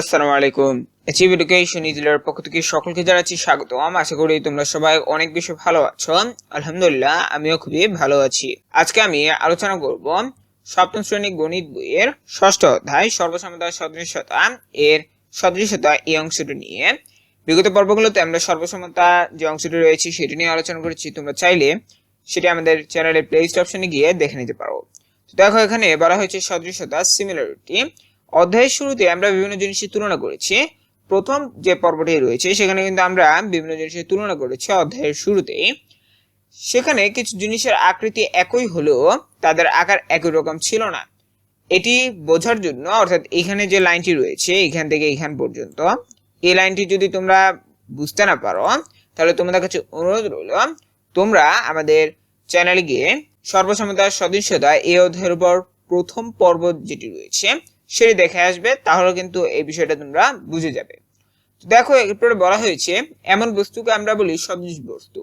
আসসালামু আলাইকুম। Achieve education ইজলার পক্ষ থেকে সকলকে জানাচ্ছি স্বাগত। আশা করি তোমরা সবাই অনেক বেশি ভালো আছো। আলহামদুলিল্লাহ, আমিও খুবই ভালো আছি। আজকে আমি আলোচনা করব সপ্তম শ্রেণি গণিত বইয়ের ষষ্ঠ অধ্যায় সর্বসমতা সদৃশতা এর সদৃশতা এই অংশটি নিয়ে। বিগত পর্বগুলোতে আমরা সর্বসমতা যে অংশটি রয়েছে সেটি নিয়ে আলোচনা করেছি। তোমরা চাইলে সেটি আমাদের চ্যানেলের প্লেলিস্ট অপশনে গিয়ে দেখে নিতে পারো। দেখো, এখানে বলা হয়েছে সদৃশতা সিমিলারিটি অধ্যায়ের শুরুতে আমরা বিভিন্ন জিনিসের তুলনা করেছি। প্রথম যে পর্বটি রয়েছে, সেখানে কিন্তু আমরা বিভিন্ন জিনিসের তুলনা করেছি অধ্যায়ের শুরুতেই সেখানে কিছু জিনিসের আকৃতি একই হলেও তাদের আকার একই রকম ছিল না। এটি বোঝার জন্য, অর্থাৎ এখানে যে লাইনটি রয়েছে, এখান থেকে এখান পর্যন্ত, এই লাইনটি যদি তোমরা বুঝতে না পারো, তাহলে তোমাদের কাছে অনুরোধ রইল, তোমরা আমাদের চ্যানেলে গিয়ে সর্বসমতার সদস্যতা এই অধ্যায়ের উপর প্রথম পর্ব যেটি রয়েছে সেটি দেখে আসবে তাহলে কিন্তু এই বিষয়টা তোমরা বুঝে যাবে। দেখো, এরপরে বলা হয়েছে, এমন বস্তুকে আমরা বলি সদৃশ বস্তু।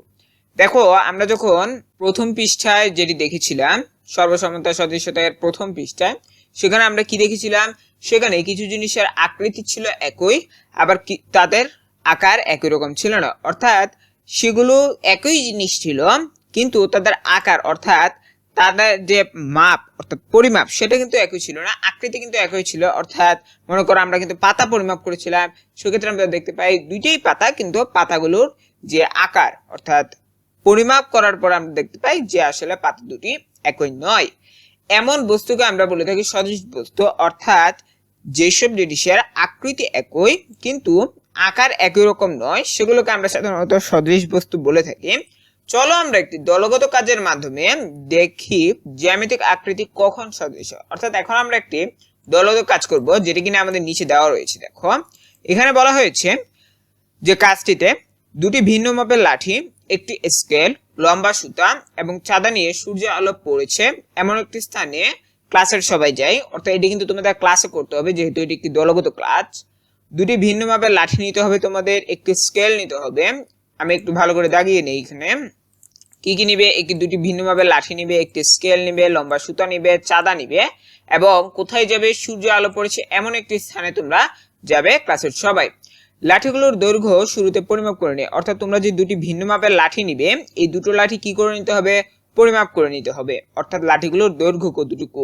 দেখো, আমরা যখন প্রথম পৃষ্ঠায় যেটি দেখেছিলাম সর্বসমতা সদৃশতার প্রথম পৃষ্ঠায়, সেখানে আমরা কি দেখেছিলাম? সেখানে কিছু জিনিসের আকৃতি ছিল একই, আবার তাদের আকার একই রকম ছিল না। অর্থাৎ সেগুলো একই জিনিস ছিল, কিন্তু তাদের আকার, অর্থাৎ তাদের যে মাপ, অর্থাৎ পরিমাপ, সেটা কিন্তু একই ছিল না। আকৃতি কিন্তু একই ছিল, অর্থাৎ মনে করো আমরা কিন্তু পাতা পরিমাপ করেছিলাম। সেক্ষেত্রে আমরা দেখতে পাই দুইটাই পাতা, কিন্তু পাতাগুলোর যে আকার, অর্থাৎ পরিমাপ করার পর আমরা দেখতে পাই যে আসলে পাতা দুটি একই নয়। এমন বস্তুকে আমরা বলে থাকি সদৃশ বস্তু, অর্থাৎ যেসব জিনিসের আকৃতি একই, কিন্তু আকার একই রকম নয়, সেগুলোকে আমরা সাধারণত সদৃশ বস্তু বলে থাকি। চলো আমরা একটি দলগত কাজের মাধ্যমে দেখি জ্যামিতিক আকৃতি কখন সদৃশ। অর্থাৎ এখন আমরা একটি দলগত কাজ করব, যেটি কিনা আমাদের নিচে দেওয়া রয়েছে, দেখো। এখানে বলা হয়েছে যে কাজটিতে দুটি ভিন্ন মাপের লাঠি, একটি স্কেল, লম্বা সুতা এবং চাঁদা নিয়ে সূর্যের আলো পড়েছে, এমন একটি স্থানে ক্লাসের সবাই যায়। অর্থাৎ এটি কিন্তু তোমাদের ক্লাসে করতে হবে, যেহেতু এটি একটি দলগত ক্লাস। দুটি ভিন্ন মাপের লাঠি নিতে হবে তোমাদের, একটি স্কেল নিতে হবে। আমি একটু ভালো করে দাগিয়ে নিই এখানে। কি কি নিবে? একটি দুটি ভিন্নভাবে লাঠি নিবে, একটি স্কেল নিবে, লম্বা সুতা নিবে, চাঁদা নিবে, এবং কোথায় যাবে? সূর্য আলো পড়েছে এমন একটি স্থানে তোমরা যাবে ক্লাসের সবাই। লাঠিগুলোর দৈর্ঘ্য শুরুতে পরিমাপ করে নিয়ে অর্থাৎ তোমরা যে দুটি ভিন্ন মাপের লাঠি নিবে, এই দুটো লাঠি কি করে নিতে হবে? পরিমাপ করে নিতে হবে। অর্থাৎ লাঠিগুলোর দৈর্ঘ্য কতটুকু?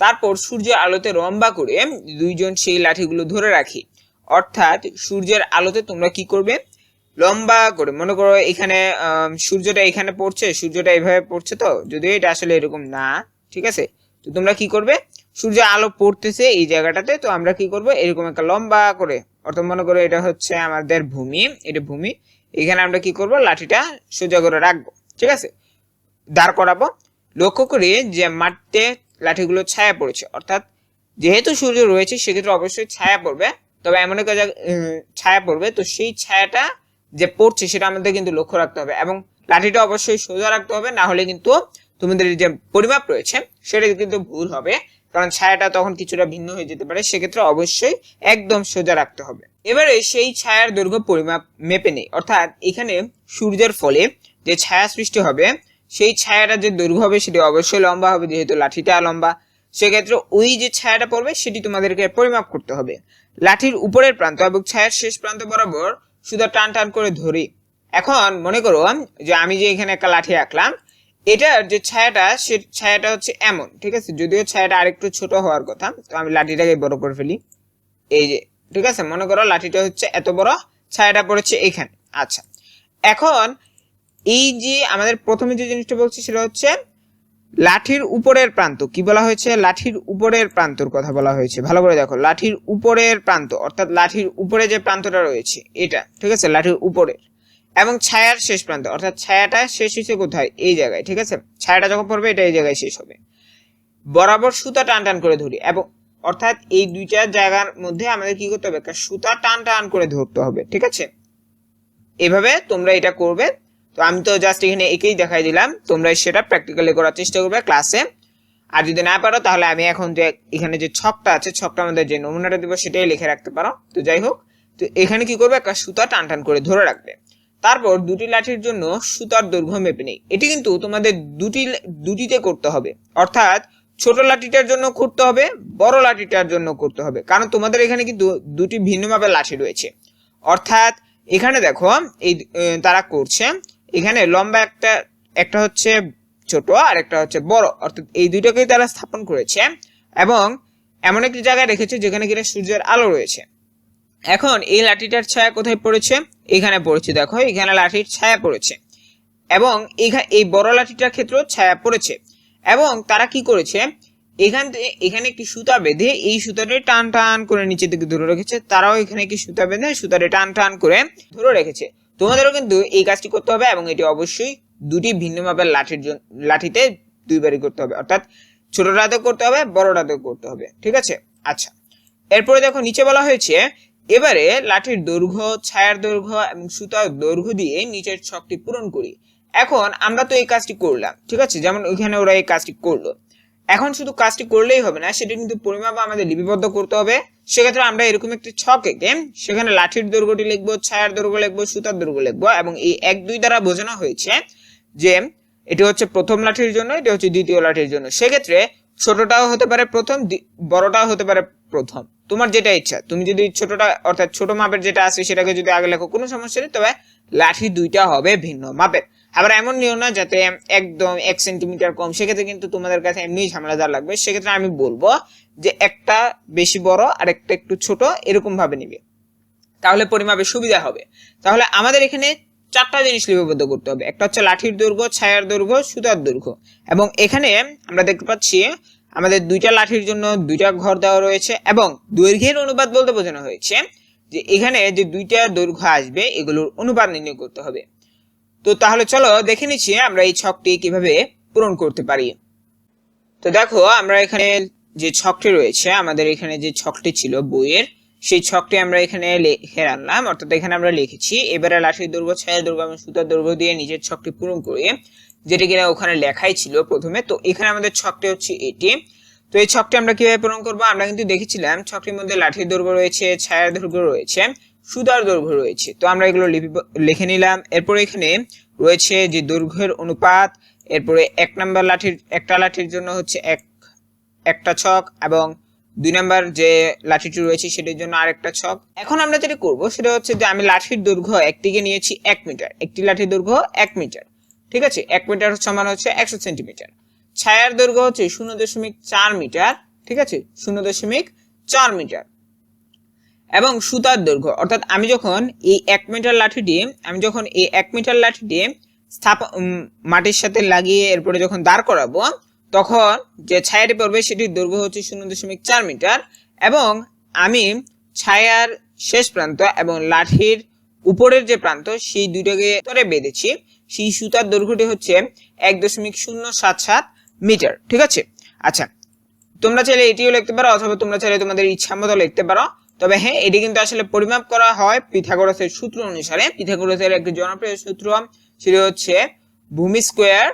তারপর সূর্যের আলোতে লম্বা করে দুইজন সেই লাঠিগুলো ধরে রাখি। অর্থাৎ সূর্যের আলোতে তোমরা কি করবে? লম্বা করে। মনে করো এখানে সূর্যটা এখানে পড়ছে, সূর্যটা এইভাবে পড়ছে তো, যদিও এটা আসলে এরকম না, ঠিক আছে? তো তোমরা কি করবে? সূর্য আলো পড়তেছে এই জায়গাটাতে, তো আমরা কি করব? এরকম একটা লম্বা করে, অর্থাৎ মনে করো এটা হচ্ছে আমাদের ভূমি, এটা ভূমি, এখানে আমরা কি করব? লাঠিটা সোজা করে রাখব, ঠিক আছে? দাঁড় করাবো। লক্ষ্য করি যে মাঠে লাঠিগুলো ছায়া পড়েছে, অর্থাৎ যেহেতু সূর্য রয়েছে, সেক্ষেত্রে অবশ্যই ছায়া পড়বে, তবে এমন একটা ছায়া পড়বে, তো সেই ছায়াটা যে পড়ছে সেটা আমাদের কিন্তু লক্ষ্য রাখতে হবে এবং লাঠিটা অবশ্যই সোজা রাখতে হবে, না হলে কিন্তু তোমাদের যে পরিমাপ রয়েছে, সেটা কিন্তু ভুল হবে, কারণ ছায়াটা তখন কিছুটা ভিন্ন হয়ে যেতে পারে, সেক্ষেত্রে অবশ্যই একদম সোজা রাখতে হবে। এবারে সেই ছায়ার দৈর্ঘ্য পরিমাপ মেপে নেই, অর্থাৎ এখানে সূর্যের ফলে যে ছায়া সৃষ্টি হবে, সেই ছায়াটা যে দৈর্ঘ্য হবে সেটি অবশ্যই লম্বা হবে, যেহেতু লাঠিটা লম্বা, সেক্ষেত্রে ওই যে ছায়াটা পড়বে সেটি তোমাদেরকে পরিমাপ করতে হবে। লাঠির উপরের প্রান্ত এবং ছায়ার শেষ প্রান্ত বরাবর শুধু টান টান করে ধরি। এখন মনে করো যে আমি যে এখানে একটা লাঠি আঁকলাম, এটার যে ছায়াটা, সে ছায়াটা হচ্ছে এমন, ঠিক আছে? যদিও ছায়াটা আরেকটু ছোট হওয়ার কথা, তো আমি লাঠিটাকে বড় করে ফেলি। এই যে, ঠিক আছে? মনে করো লাঠিটা হচ্ছে এত বড়, ছায়াটা পড়েছে এখানে। আচ্ছা। এখন এই যে আমাদের প্রথমে যে জিনিসটা বলছি সেটা হচ্ছে লাঠির উপরের প্রান্ত, কি বলা হয়েছে? লাঠির উপরের প্রান্তর কথা বলা হয়েছে। ভালো করে দেখো, লাঠির উপরের প্রান্ত, অর্থাৎ লাঠির উপরে যে প্রান্তটা রয়েছে, এটা, ঠিক আছে? লাঠির উপরের। এবং ছায়ার শেষ প্রান্ত, অর্থাৎ ছায়াটা শেষ হয়েছে কোথায়? এই জায়গায়, ঠিক আছে? ছায়াটা যখন পড়বে, এটা এই জায়গায় শেষ হবে। বরাবর সুতা টান টান করে ধরি, এবং অর্থাৎ এই দুইটা জায়গার মধ্যে আমাদের কি করতে হবে? একটা সুতা টান টান করে ধরতে হবে, ঠিক আছে? এভাবে তোমরা এটা করবে তো আমি তো জাস্ট এখানে একেই দেখাই দিলাম। তোমরা সেটা প্র্যাকটিক্যালি করার চেষ্টা করবে ক্লাসে আর যদি না পারো, তাহলে আমি এখন যে এখানে যে ছকটা আছে, ছকটা আমাদের যে নমুনাটা দিব, সেটাই লিখে রাখতে পারো। তো যাই হোক, তো এখানে কি করবে? একটা সুতা টান টান করে ধরে রাখবে। তারপর দুটি লাঠির জন্য সুতার দৈর্ঘ্য মেপে নেই। এটি কিন্তু তোমাদের দুটি দুটিতে করতে হবে। অর্থাৎ ছোট লাঠিটার জন্য করতে হবে, বড় লাঠিটার জন্য করতে হবে। কারণ তোমাদের এখানে কিন্তু দুটি ভিন্ন মাপের লাঠি রয়েছে। অর্থাৎ এখানে দেখো, এই তারা করছে এখানে লম্বা একটা একটা হচ্ছে ছোট আর একটা হচ্ছে বড়। অর্থাৎ এই দুইটাকেই তারা স্থাপন করেছে এবং এমন একটি জায়গায় রেখেছে যেখানে কিনা সূর্যের আলো রয়েছে। এখন এই লাঠিটার ছায়া কোথায় পড়েছে? এখানে পড়েছে, দেখো, এখানে লাঠির ছায়া পড়েছে। এবং এখানে এই বড় লাঠিটার ক্ষেত্রেও ছায়া পড়েছে। এবং তারা কি করেছে? এখান এখানে একটি সুতা বেঁধে এই সুতাটি টান টান করে নিচের দিকে ধরে রেখেছে। তারাও এখানে একটি সুতা বেঁধে সুতাটি টান টান করে ধরে রেখেছে। তোমাদেরও কিন্তু এই কাজটি করতে হবে এবং এটি অবশ্যই দুটি ভিন্ন মাপের লাঠির লাঠিতে দুইবারই করতে হবে। অর্থাৎ ছোটটাতেও করতে হবে, বড়টাতেও করতে হবে। ঠিক আছে? আচ্ছা। এরপরে দেখো, নিচে বলা হয়েছে, এবারে লাঠির দৈর্ঘ্য, ছায়ার দৈর্ঘ্য এবং সুতার দৈর্ঘ্য দিয়ে নিচের ছকটি পূরণ করি। এখন আমরা তো এই কাজটি করলাম, ঠিক আছে? যেমন ওইখানে ওরা এই কাজটি করল। এখন শুধু কাজটি করলেই হবে না, সেটা কিন্তু পরিমাপ আমাদের লিপিবদ্ধ করতে হবে। সেক্ষেত্রে আমরা এরকম একটি ছক এঁকে সেখানে লাঠির দৈর্ঘ্যটি লিখব, ছায়ার দৈর্ঘ্য লিখব, সুতার দৈর্ঘ্য লিখব এবং এই এক দুই দ্বারা বোঝানো হয়েছে যে এটি হচ্ছে প্রথম লাঠির জন্য, এটি হচ্ছে দ্বিতীয় লাঠির জন্য। সেক্ষেত্রে ছোটটাও হতে পারে প্রথম বড়টাও হতে পারে প্রথম। তোমার যেটা ইচ্ছা। তুমি যদি ছোটটা, অর্থাৎ ছোট মাপের যেটা আছে সেটাকে যদি আগে লেখো, কোনো সমস্যা নেই, তবে লাঠি দুইটা হবে ভিন্ন মাপের। আবার এমন নিও না যাতে একদম এক সেন্টিমিটার কম। সেক্ষেত্রে কিন্তু তোমাদের কাছে এমনি ঝামেলাদার লাগবে। সেক্ষেত্রে আমি বলব যে একটা বেশি বড় আর একটা একটু ছোট এরকম ভাবে নিবে। তাহলে পরিমাপে সুবিধা হবে। তাহলে আমাদের এখানে চারটা জিনিস লিপিবদ্ধ করতে হবে। একটা হচ্ছে লাঠির দৈর্ঘ্য, ছায়ার দৈর্ঘ্য, সুতার দৈর্ঘ্য। এবং এখানে আমরা দেখতে পাচ্ছি আমাদের দুইটা লাঠির জন্য দুইটা ঘর দেওয়া রয়েছে এবং দৈর্ঘ্যের অনুপাত বলতে বোঝানো হয়েছে যে এখানে যে দুইটা দৈর্ঘ্য আসবে, এগুলোর অনুপাত নির্ণয় করতে হবে। তো তাহলে চলো দেখে নিচ্ছি আমরা এই ছকটি কীভাবে পূরণ করতে পারি। তো দেখো, আমরা এখানে যে ছকটি রয়েছে, আমাদের এখানে যে ছকটি ছিল বইয়ের, সেই ছকটি আমরা এখানে লিখে আনলাম অর্থাৎ এখানে আমরা লিখেছি, এবারে লাঠির দুর্গ, ছায়া দৈর্ঘ্য এবং সুতার দৈর্ঘ্য দিয়ে নিজের ছকটি পূরণ করি। যেটি কিনা ওখানে লেখাই ছিল প্রথমে। তো এখানে আমাদের ছকটি হচ্ছে এটি। তো এই ছকটি আমরা কীভাবে পূরণ করব? আমরা কিন্তু দেখেছিলাম, ছকটির মধ্যে লাঠির দৈর্ঘ্য রয়েছে ছায়ার দুর্গ রয়েছে। সুতার দৈর্ঘ্য রয়েছে। তো আমরা এগুলো লিপি- লিখে নিলাম। এরপরে এখানে রয়েছে যে দৈর্ঘ্যের অনুপাত, এরপরে এক নাম্বার লাঠির একটা লাঠির জন্য হচ্ছে এক একটা ছক এবং দুই নাম্বার যে লাঠিটি রয়েছে সেটির জন্য আরেকটা ছক। এখন আমরা যেটা করব সেটা হচ্ছে যে আমি লাঠির দৈর্ঘ্য একটিকে নিয়েছি এক মিটার। একটি লাঠির দৈর্ঘ্য এক মিটার। ঠিক আছে? এক মিটার সমান হচ্ছে একশো সেন্টিমিটার। ছায়ার দৈর্ঘ্য হচ্ছে শূন্য দশমিক চার মিটার। ঠিক আছে? শূন্য দশমিক চার মিটার। এবং সুতার দৈর্ঘ্য। অর্থাৎ আমি যখন এই এক মিটার লাঠিটি আমি যখন এই এক মিটার লাঠিটি স্থাপ মাটির সাথে লাগিয়ে এরপরে যখন দাঁড় করাবো, তখন যে ছায়াটি পড়বে সেটির দৈর্ঘ্য হচ্ছে শূন্য দশমিক চার মিটার এবং আমি ছায়ার শেষ প্রান্ত এবং লাঠির উপরের যে প্রান্ত সেই দুইটাকে ধরে বেঁধেছি। সেই সুতার দৈর্ঘ্যটি হচ্ছে এক দশমিক শূন্য সাত সাত মিটার। ঠিক আছে? আচ্ছা তোমরা চাইলে এটিও লিখতে পারো অথবা তোমরা চাইলে তোমাদের ইচ্ছা মতো লিখতে পারো। তবে হ্যাঁ এটি কিন্তু আসলে পরিমাপ করা হয় পিথাগোরাসের সূত্র অনুসারে। পিথাগোরাসের একটি জনপ্রিয় সূত্র সেটি হচ্ছে ভূমি স্কোয়ার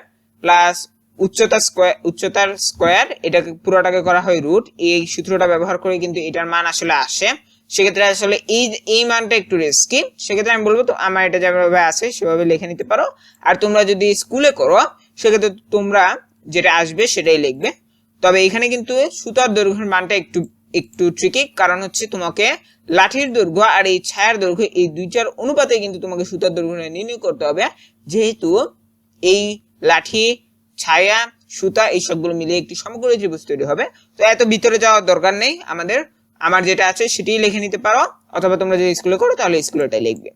প্লাস উচ্চতা স্কোয়ার, উচ্চতার স্কোয়ার, এটাকে পুরোটাকে করা হয় রুট। এই সূত্রটা ব্যবহার করে কিন্তু এটার মান আসলে আসে। সেক্ষেত্রে আসলে এই এই মানটা একটু রিস্কি সেক্ষেত্রে আমি বলব তো, আমার এটা যেভাবে আছে, সেভাবে লিখে নিতে পারো। আর তোমরা যদি স্কুলে করো, সেক্ষেত্রে তোমরা যেটা আসবে সেটাই লিখবে। তবে এখানে কিন্তু সুতার দৈর্ঘ্যের মানটা একটু একটু ট্রিকি কারণ হচ্ছে তোমাকে লাঠির দৈর্ঘ্য আর এই ছায়ার দৈর্ঘ্য, এই দুইটার অনুপাতে কিন্তু তোমাকে সুতার দৈর্ঘ্য নির্ণয় করতে হবে। যেহেতু এই লাঠি, ছায়া, সুতা, এই সবগুলো মিলিয়ে একটি সমগ্র ত্রিভুজ তৈরি হবে, তো এত ভিতরে যাওয়ার দরকার নেই। আমাদের, আমার যেটা আছে সেটাই লিখে নিতে পারো, অথবা তোমরা যদি স্কুলে করো তাহলে স্কুলেটাই লিখবে।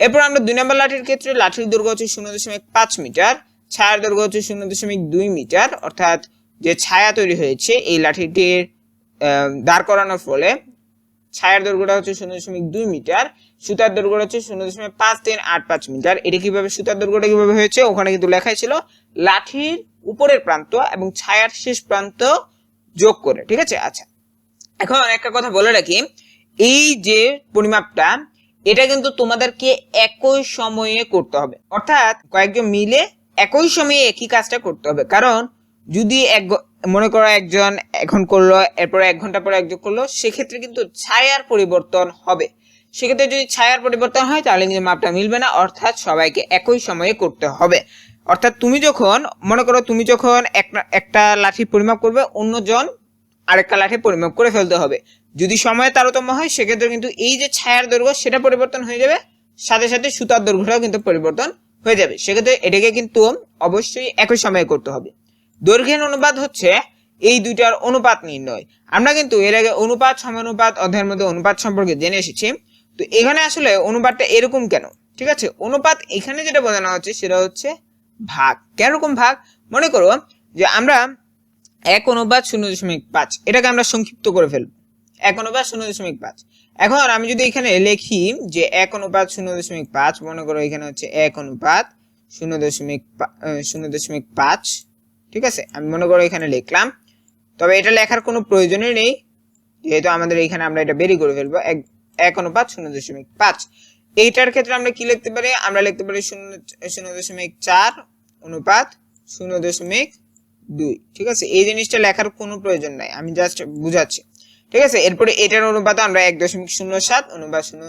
এরপর আমরা দুই নম্বর লাঠির ক্ষেত্রে লাঠির দৈর্ঘ্য হচ্ছে শূন্য দশমিক পাঁচ মিটার, ছায়ার দৈর্ঘ্য হচ্ছে শূন্য দশমিক দুই মিটার, অর্থাৎ যে ছায়া তৈরি হয়েছে, এই লাঠিটির দাঁড় করানোর ফলে ছায়ার দৈর্ঘ্যটা হচ্ছে শূন্য দশমিক দুই মিটার, সুতার দৈর্ঘ্যটা হচ্ছে শূন্য দশমিক পাঁচ তিন আট পাঁচ মিটার। এটা কীভাবে, সুতার দৈর্ঘ্যটা কীভাবে হয়েছে? ওখানে কিন্তু লেখাই ছিল লাঠির উপরের প্রান্ত এবং ছায়ার শেষ প্রান্ত যোগ করে, ঠিক আছে? আচ্ছা এখন একটা কথা বলে রাখি, এই যে পরিমাপটা, এটা কিন্তু তোমাদেরকে একই সময়ে করতে হবে। অর্থাৎ কয়েকজন মিলে একই সময়ে একই কাজটা করতে হবে। কারণ যদি এক মনে করো একজন এখন করল, এরপর এক ঘণ্টা পরে একজন করল, সেক্ষেত্রে কিন্তু ছায়ার পরিবর্তন হবে। সেক্ষেত্রে যদি ছায়ার পরিবর্তন হয়, তাহলে কিন্তু মাপটা মিলবে না, অর্থাৎ সবাইকে একই সময়ে করতে হবে। অর্থাৎ তুমি যখন, মনে করো তুমি যখন একটা লাঠি পরিমাপ করবে, অন্যজন আরেকটা লাঠি পরিমাপ করে ফেলতে হবে। যদি সময়ের তারতম্য হয়, সেক্ষেত্রে কিন্তু এই যে ছায়ার দৈর্ঘ্য, সেটা পরিবর্তন হয়ে যাবে, সাথে সাথে সুতার দৈর্ঘ্যটাও কিন্তু পরিবর্তন হয়ে যাবে। সেক্ষেত্রে এটাকে কিন্তু অবশ্যই একই সময়ে করতে হবে। দৈর্ঘ্যের অনুপাত হচ্ছে এই দুইটার অনুপাত নির্ণয়। আমরা কিন্তু এর আগে অনুপাত, সমানুপাত, অধ্যায়ের মধ্যে অনুপাত সম্পর্কে জেনে এসেছি। তো এখানে আসলে অনুপাতটা এরকম কেন? ঠিক আছে? অনুপাত এখানে যেটা বোঝানো হচ্ছে সেটা হচ্ছে ভাগ। কেরকম ভাগ? মনে করো যে আমরা এক অনুপাত শূন্য দশমিক পাঁচ, এটাকে আমরা সংক্ষিপ্ত করে ফেলব। এক অনুপাত শূন্য দশমিক পাঁচ। এখন আমি যদি এখানে লিখি যে এক অনুপাত শূন্য দশমিক পাঁচ, মনে করো এখানে হচ্ছে এক অনুপাত শূন্য দশমিক শূন্য দশমিক পাঁচ ঠিক আছে? আমি মনে করো এখানে লিখলাম। তবে এটা লেখার কোনো প্রয়োজনই নেই। যেহেতু আমাদের এখানে আমরা এটা বেরি করে ফেলব। এক এক অনুপাত শূন্য দশমিক পাঁচ। এইটার ক্ষেত্রে আমরা কি লিখতে পারি? আমরা লিখতে পারি শূন্য শূন্য দশমিক চার অনুপাত শূন্য দশমিক দুই। ঠিক আছে? এই জিনিসটা লেখার কোনো প্রয়োজন নাই। আমি জাস্ট বুঝাচ্ছি। ঠিক আছে? এরপরে এটার অনুপাত আমরা এক দশমিক শূন্য সাত অনুপাত শূন্য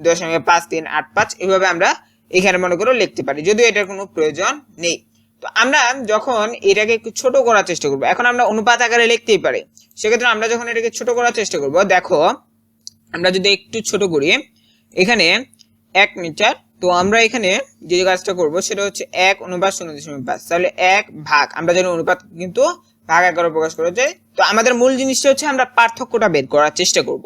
দশমিক পাঁচ তিন আট পাঁচ এভাবে আমরা এখানে মনে করে লিখতে পারি। যদিও এটার কোনো প্রয়োজন নেই। তো আমরা যখন এটাকে একটু ছোট করার চেষ্টা করব, এখন আমরা অনুপাত আকারে লিখতেই পারি। সেক্ষেত্রে আমরা যখন এটাকে ছোট করার চেষ্টা করব, দেখো, আমরা যদি একটু ছোট করি, এখানে এক মিটার, তো আমরা এখানে যে কাজটা করব, সেটা হচ্ছে এক অনুপাত শূন্য দশমিক পাঁচ। তাহলে এক ভাগ, আমরা যেন অনুপাত কিন্তু ভাগ আকারে প্রকাশ করা যায়। তো আমাদের মূল জিনিসটা হচ্ছে আমরা পার্থক্যটা বের করার চেষ্টা করব।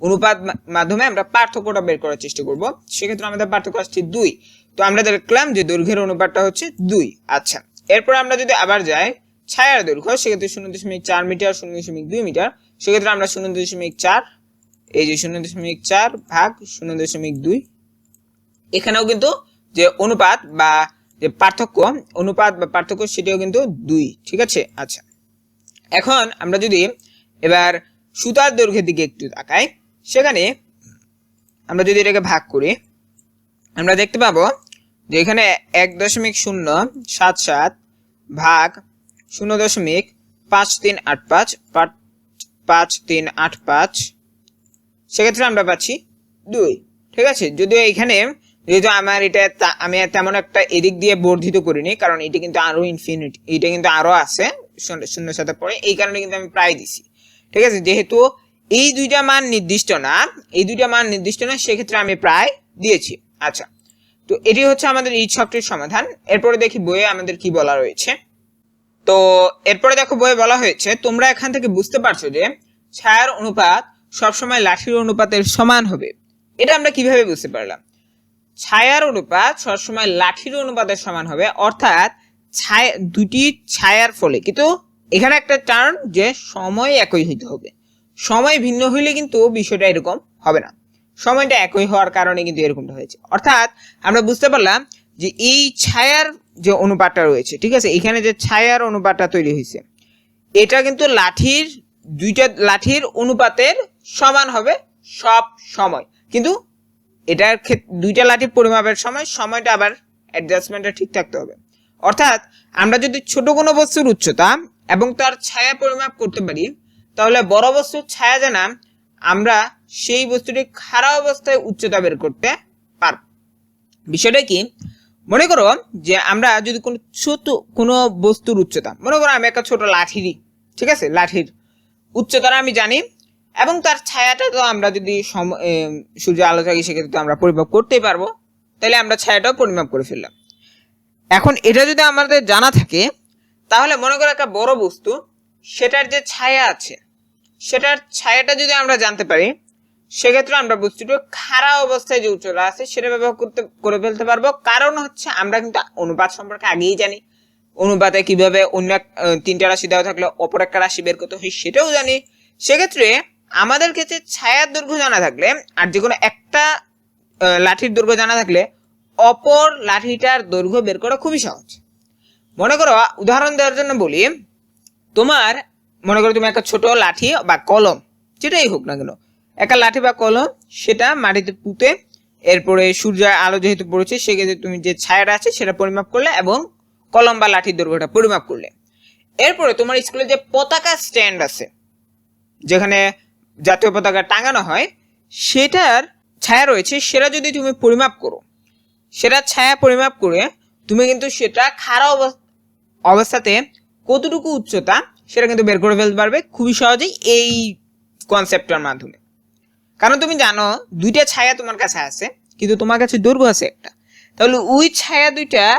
অনুপাত মাধ্যমে আমরা পার্থক্যটা বের করার চেষ্টা করব। সেক্ষেত্রে আমাদের পার্থক্য আসছে দুই। তো আমরা দেখলাম যে দৈর্ঘ্যের অনুপাতটা হচ্ছে দুই। আচ্ছা এরপর আমরা যদি আবার যাই, ছায়ার দৈর্ঘ্য, সেক্ষেত্রে শূন্য দশমিক চার মিটার, শূন্য দশমিক দুই মিটার, সেক্ষেত্রে আমরা শূন্য দশমিক চার, এই যে শূন্য দশমিক চার ভাগ শূন্য দশমিক দুই, এখানেও কিন্তু যে অনুপাত বা যে পার্থক্য, অনুপাত বা পার্থক্য সেটিও কিন্তু দুই, ঠিক আছে? আচ্ছা এখন আমরা যদি এবার সুতার দৈর্ঘ্যের দিকে একটু তাকাই সেখানে আমরা যদি এটাকে ভাগ করি, আমরা দেখতে পাবো যে এখানে এক দশমিক শূন্য সাত সাত ভাগ শূন্য দশমিক পাঁচ তিন আট পাঁচ পাঁচ তিন আট পাঁচ। সেক্ষেত্রে আমরা পাচ্ছি দুই। ঠিক আছে? যদিও এখানে, যেহেতু আমার এটা আমি তেমন একটা এদিক দিয়ে বর্ধিত করিনি, কারণ এটা কিন্তু আরও ইনফিনিট এটা কিন্তু আরও আছে, শূন্য সাথে পরে এই কারণে কিন্তু আমি প্রায় দিছি। ঠিক আছে? যেহেতু এই দুইটা মান নির্দিষ্ট না, এই দুইটা মান নির্দিষ্ট না, সেক্ষেত্রে আমি প্রায় দিয়েছি। আচ্ছা তো এটি হচ্ছে আমাদের এই ছকটির সমাধান। এরপরে দেখি বইয়ে আমাদের কি বলা রয়েছে। তো এরপরে দেখো বইয়ে বলা হয়েছে, তোমরা এখান থেকে বুঝতে পারছ যে ছায়ার অনুপাত সবসময় লাঠির অনুপাতের সমান হবে। এটা আমরা কীভাবে বুঝতে পারলাম? ছায়ার অনুপাত সবসময় লাঠির অনুপাতের সমান হবে, অর্থাৎ ছায়া, দুটি ছায়ার ফলে। কিন্তু এখানে একটা টার্ম যে সময় একই হইতে হবে। সময় ভিন্ন হইলে কিন্তু বিষয়টা এরকম হবে না। সময়টা একই হওয়ার কারণে কিন্তু এরকমটা হয়েছে। অর্থাৎ আমরা বুঝতে পারলাম যে এই ছায়ার যে অনুপাতটা রয়েছে, ঠিক আছে? এখানে যে ছায়ার অনুপাতটা তৈরি হয়েছে, এটা কিন্তু লাঠির দুইটা, লাঠির অনুপাতের সমান হবে সব সময়। কিন্তু এটার দুইটা লাঠির পরিমাপের সময় সময়টা আবার অ্যাডজাস্টমেন্টটা ঠিক থাকতে হবে। অর্থাৎ আমরা যদি ছোট কোনো বস্তুর উচ্চতা এবং তার ছায়া পরিমাপ করতে পারি তাহলে বড় বস্তুর ছায়া জানা আমরা সেই বস্তুটি খারাপ অবস্থায় উচ্চতা বের করতে পারব। বিষয়টা কি? মনে করো যে আমরা যদি কোনো ছোট কোনো বস্তুর উচ্চতা, মনে করো আমি একটা ছোট লাঠিরই ঠিক আছে? লাঠির উচ্চতাটা আমি জানি এবং তার ছায়াটা তো আমরা যদি সূর্য আলো থাকি সেক্ষেত্রে তো আমরা পরিমাপ করতেই পারব। তাহলে আমরা ছায়াটাও পরিমাপ করে ফেললাম। এখন এটা যদি আমাদের জানা থাকে, তাহলে মনে করো একটা বড় বস্তু সেটার যে ছায়া আছে, সেটার ছায়াটা যদি আমরা জানতে পারি, সেক্ষেত্রে আমরা বস্তুটি খারাপ অবস্থায় যে উচ্চতা আছে, সেটা ব্যবহার করতে, করে ফেলতে পারব। কারণ হচ্ছে আমরা কিন্তু অনুপাত সম্পর্কে আগেই জানি। অনুপাতে কীভাবে অন্য তিনটা রাশি দেওয়া থাকলে অপর একটা রাশি বের করতে হয় সেটাও জানি। সেক্ষেত্রে আমাদের ক্ষেত্রে ছায়ার দৈর্ঘ্য জানা থাকলে আর যে কোনো একটা লাঠির দৈর্ঘ্য জানা থাকলে অপর লাঠিটার দৈর্ঘ্য বের করা খুবই সহজ। মনে করো, উদাহরণ দেওয়ার জন্য বলি তোমার, মনে করো তুমি একটা ছোট লাঠি বা কলম, যেটাই হোক না কেন, একটা লাঠি বা কলম, সেটা মাটিতে পুঁতে, এরপরে সূর্যের আলো যেহেতু পড়েছে, সেক্ষেত্রে তুমি যে ছায়াটা আছে, সেটা পরিমাপ করলে এবং কলম বা লাঠির দৈর্ঘ্যটা পরিমাপ করলে। এরপরে তোমার স্কুলে যে পতাকা স্ট্যান্ড আছে, যেখানে জাতীয় পতাকা টাঙানো হয়, সেটার ছায়া রয়েছে, সেটা যদি তুমি পরিমাপ করো সেটা ছায়া পরিমাপ করে তুমি কিন্তু সেটা অব- অবস্থাতে কতটুকু উচ্চতা সেটা কিন্তু বের করে ফেলতে পারবে খুবই সহজেই এই কনসেপ্টটার মাধ্যমে। কারণ তুমি জানো, দুইটা ছায়া তোমার কাছে আছে, কিন্তু তোমার কাছে দৈর্ঘ্য আছে একটা। তাহলে ওই ছায়া দুইটার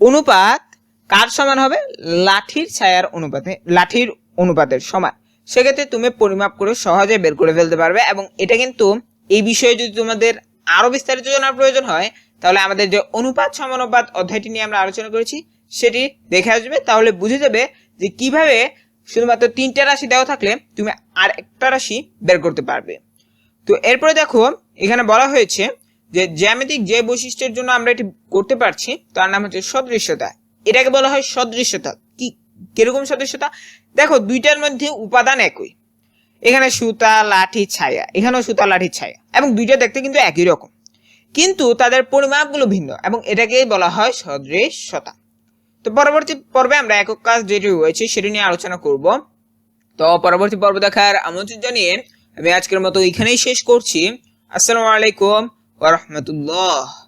অনুপাত কার সমান হবে? লাঠির ছায়ার অনুপাতে, লাঠির অনুপাতের সমান। সেক্ষেত্রে তুমি পরিমাপ করে সহজে বের করে ফেলতে পারবে এবং এটা কিন্তু এই বিষয়ে যদি তোমাদের আরও বিস্তারিত জানার প্রয়োজন হয়, তাহলে আমাদের যে অনুপাত, সমানুপাত অধ্যায়টি নিয়ে আমরা আলোচনা করেছি সেটি দেখে আসবে, তাহলে বুঝে যাবে যে কীভাবে শুধুমাত্র তিনটা রাশি দেওয়া থাকলে তুমি আর একটা রাশি বের করতে পারবে। তো এরপরে দেখো, এখানে বলা হয়েছে যে জ্যামিতিক যে বৈশিষ্ট্যের জন্য আমরা এটি করতে পারছি, তার নাম হচ্ছে সদৃশ্যতা। এটাকে বলা হয় সদৃশ্যতা। কি, কীরকম সদৃশ্যতা? দেখো, দুইটার মধ্যে উপাদান একই। এখানে সুতা, লাঠি, ছায়া। এখানেও সুতা, লাঠি, ছায়া। এবং দুইটা দেখতে কিন্তু একই রকম। কিন্তু তাদের পরিমাপগুলো ভিন্ন এবং এটাকেই বলা হয় সদৃশ্যতা। তো পরবর্তী পর্বে আমরা একক কাজ যেটি রয়েছে সেটি নিয়ে আলোচনা করব। তো পরবর্তী পর্ব দেখার আমন্ত্রণ জানিয়ে আমি আজকের মতো এখানেই শেষ করছি। আসসালামু আলাইকুম ওয়া রাহমাতুল্লাহ।